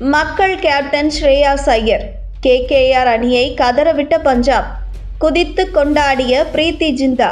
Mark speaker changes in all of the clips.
Speaker 1: மக்கள் captain Shreyas Iyer KKR அணியை கதறவிட்ட பஞ்சாப். குதித்து கொண்டாடிய பிரீத்தி ஜிந்தா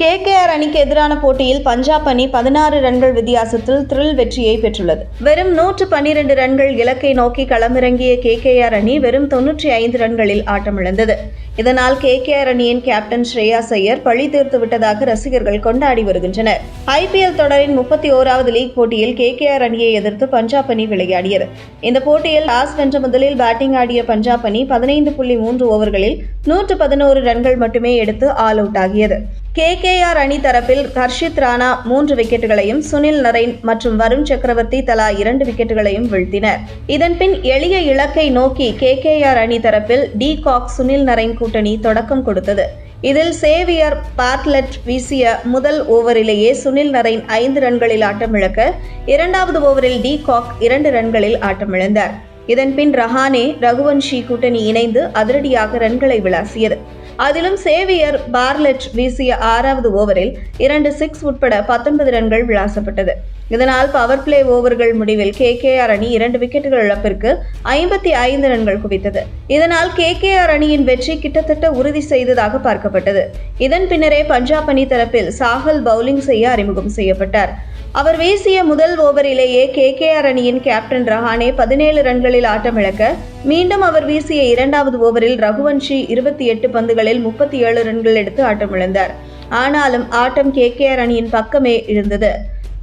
Speaker 1: கேகேஆர் அணிக்கு எதிரான போட்டியில் பஞ்சாப் அணி பதினாறு ரன்கள் வித்தியாசத்தில் த்ரில் வெற்றியை பெற்றுள்ளது. வெறும் நூற்று பன்னிரண்டு ரன்கள் இலக்கை நோக்கி களமிறங்கிய கேகேஆர் அணி வெறும் தொன்னூற்றி ஐந்து ரன்களில் ஆட்டமிழந்தது. இதனால் கேகேஆர் அணியின் கேப்டன் ஸ்ரேயா ஐயர் பழி தீர்த்து விட்டதாக ரசிகர்கள் கொண்டாடி வருகின்றனர். ஐபிஎல் தொடரின் முப்பத்தி ஓராவது லீக் போட்டியில் கேகேஆர் அணியை எதிர்த்து பஞ்சாப் அணி விளையாடியது. இந்த போட்டியில் டாஸ் வென்ற முதலில் பேட்டிங் ஆடிய பஞ்சாப் அணி பதினைந்து புள்ளி மூன்று ஓவர்களில் நூற்று பதினோரு ரன்கள் மட்டுமே எடுத்து ஆல் அவுட் ஆகியது. கேகேஆர் அணி தரப்பில் ஹர்ஷித் ராணா மூன்று விக்கெட்டுகளையும் சுனில் நரைன் மற்றும் வருண் சக்கரவர்த்தி தலா இரண்டு விக்கெட்டுகளையும் வீழ்த்தினர். இதன்பின் எளிய இலக்கை நோக்கி கேகேஆர் அணி தரப்பில் டி காக் சுனில் நரைன் கூட்டணி தொடக்கம் கொடுத்தது. இதில் சேவியர் பார்ட்லெட் வீசிய முதல் ஓவரிலேயே சுனில் நரைன் ஐந்து ரன்களில் ஆட்டமிழக்க இரண்டாவது ஓவரில் டி காக் இரண்டு ரன்களில் ஆட்டமிழந்தார் இதன்பின் ரஹானே ரகுவன்ஷி கூட்டணி இணைந்து அதிரடியாக ரன்களை விளாசியது. அதிலும் சேவியர் பார்லெட் வீசிய ஆறாவது ஓவரில் இரண்டு சிக்ஸ் உட்பட பத்தொன்பது ரன்கள் விளாசப்பட்டது. இதனால் பவர் பிளே ஓவர்கள் முடிவில் கேகேஆர் அணி இரண்டு விக்கெட்டுகள் இழப்பிற்கு ஐம்பத்தி ஐந்து ரன்கள் குவித்தது. இதனால் கேகேஆர் அணியின் வெற்றி கிட்டத்தட்ட உறுதி செய்ததாக பார்க்கப்பட்டது. இதன் பின்னரே பஞ்சாப் அணி தரப்பில் சாகல் பவுலிங் செய்ய அறிமுகம் செய்யப்பட்டார். அவர் வீசிய முதல் ஓவரிலேயே கேகேஆர் அணியின் கேப்டன் ரஹானே பதினேழு ரன்களில் ஆட்டமிழக்க மீண்டும் அவர் வீசிய இரண்டாவது ஓவரில் ரகுவன்ஷி இருபத்தி எட்டு பந்துகளில் முப்பத்தி ஏழு ரன்கள் எடுத்து ஆட்டமிழந்தார் ஆனாலும் ஆட்டம் கேகேஆர் அணியின் பக்கமே இருந்தது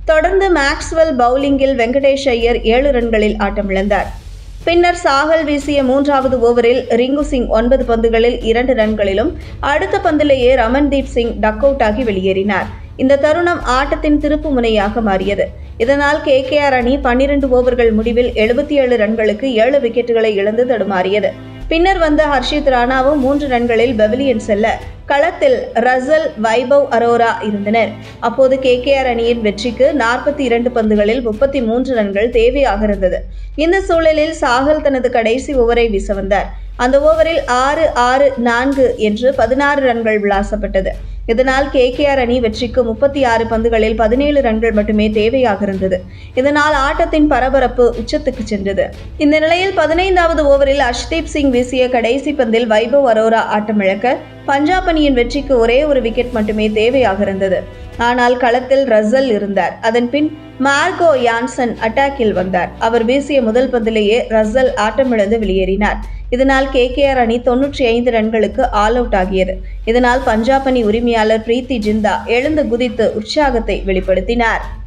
Speaker 1: தொடர்ந்து மேக்ஸ்வெல் பவுலிங்கில் வெங்கடேஷ் ஐயர் ஏழு ரன்களில் ஆட்டமிழந்தார் பின்னர் சாகல் வீசிய மூன்றாவது ஓவரில் ரிங்கு சிங் ஒன்பது பந்துகளில் இரண்டு ரன்களிலும் அடுத்த பந்திலேயே ரமன்தீப் சிங் டக் அவுட் ஆகி வெளியேறினார். இந்த தருணம் ஆட்டத்தின் திருப்பு முனையாக மாறியது. இதனால் கேகேஆர் அணி பன்னிரண்டு ஓவர்கள் முடிவில் எழுபத்தி ஏழு ரன்களுக்கு ஏழு விக்கெட்டுகளை இழந்து தடுமாறியது. பின்னர் வந்த ஹர்ஷித் ராணாவும் மூன்று ரன்களில் பெவிலியன் செல்ல களத்தில் ரசல் வைபவ் அரோரா இருந்தனர். அப்போது கேகேஆர் அணியின் வெற்றிக்கு நாற்பத்தி இரண்டு பந்துகளில் முப்பத்தி மூன்று ரன்கள் தேவையாக இருந்தது இந்த சூழலில் சாகல் தனது கடைசி ஓவரை வீச வந்தார். அந்த ஓவரில் ஆறு ஆறு நான்கு என்று பதினாறு ரன்கள் விளாசப்பட்டது. இதனால் கேகேஆர் அணி வெற்றிக்கு முப்பத்தி ஆறு பந்துகளில் பதினேழு ரன்கள் மட்டுமே தேவையாக இருந்தது இதனால் ஆட்டத்தின் பரபரப்பு உச்சத்துக்கு சென்றது. இந்த நிலையில் பதினைந்தாவது ஓவரில் அஷ்தீப் சிங் வீசிய கடைசி பந்தில் வைபவ் அரோரா ஆட்டமிழக்க பஞ்சாப் அணியின் வெற்றிக்கு ஒரே ஒரு விக்கெட் மட்டுமே தேவையாக இருந்தது ஆனால் களத்தில் ரசல் இருந்தார். அதன் பின் மார்கோ யான்சன் அட்டாக்கில் வந்தார். அவர் வீசிய முதல் பந்திலேயே ரசல் ஆட்டமிழந்து வெளியேறினார். இதனால் கே. கே. அணி தொன்னூற்றி ஐந்து ரன்களுக்கு ஆல் அவுட் ஆகியது. இதனால் பஞ்சாப் அணி உரிமையாளர் பிரீத்தி ஜிந்தா எழுந்து குதித்து உற்சாகத்தை வெளிப்படுத்தினார்.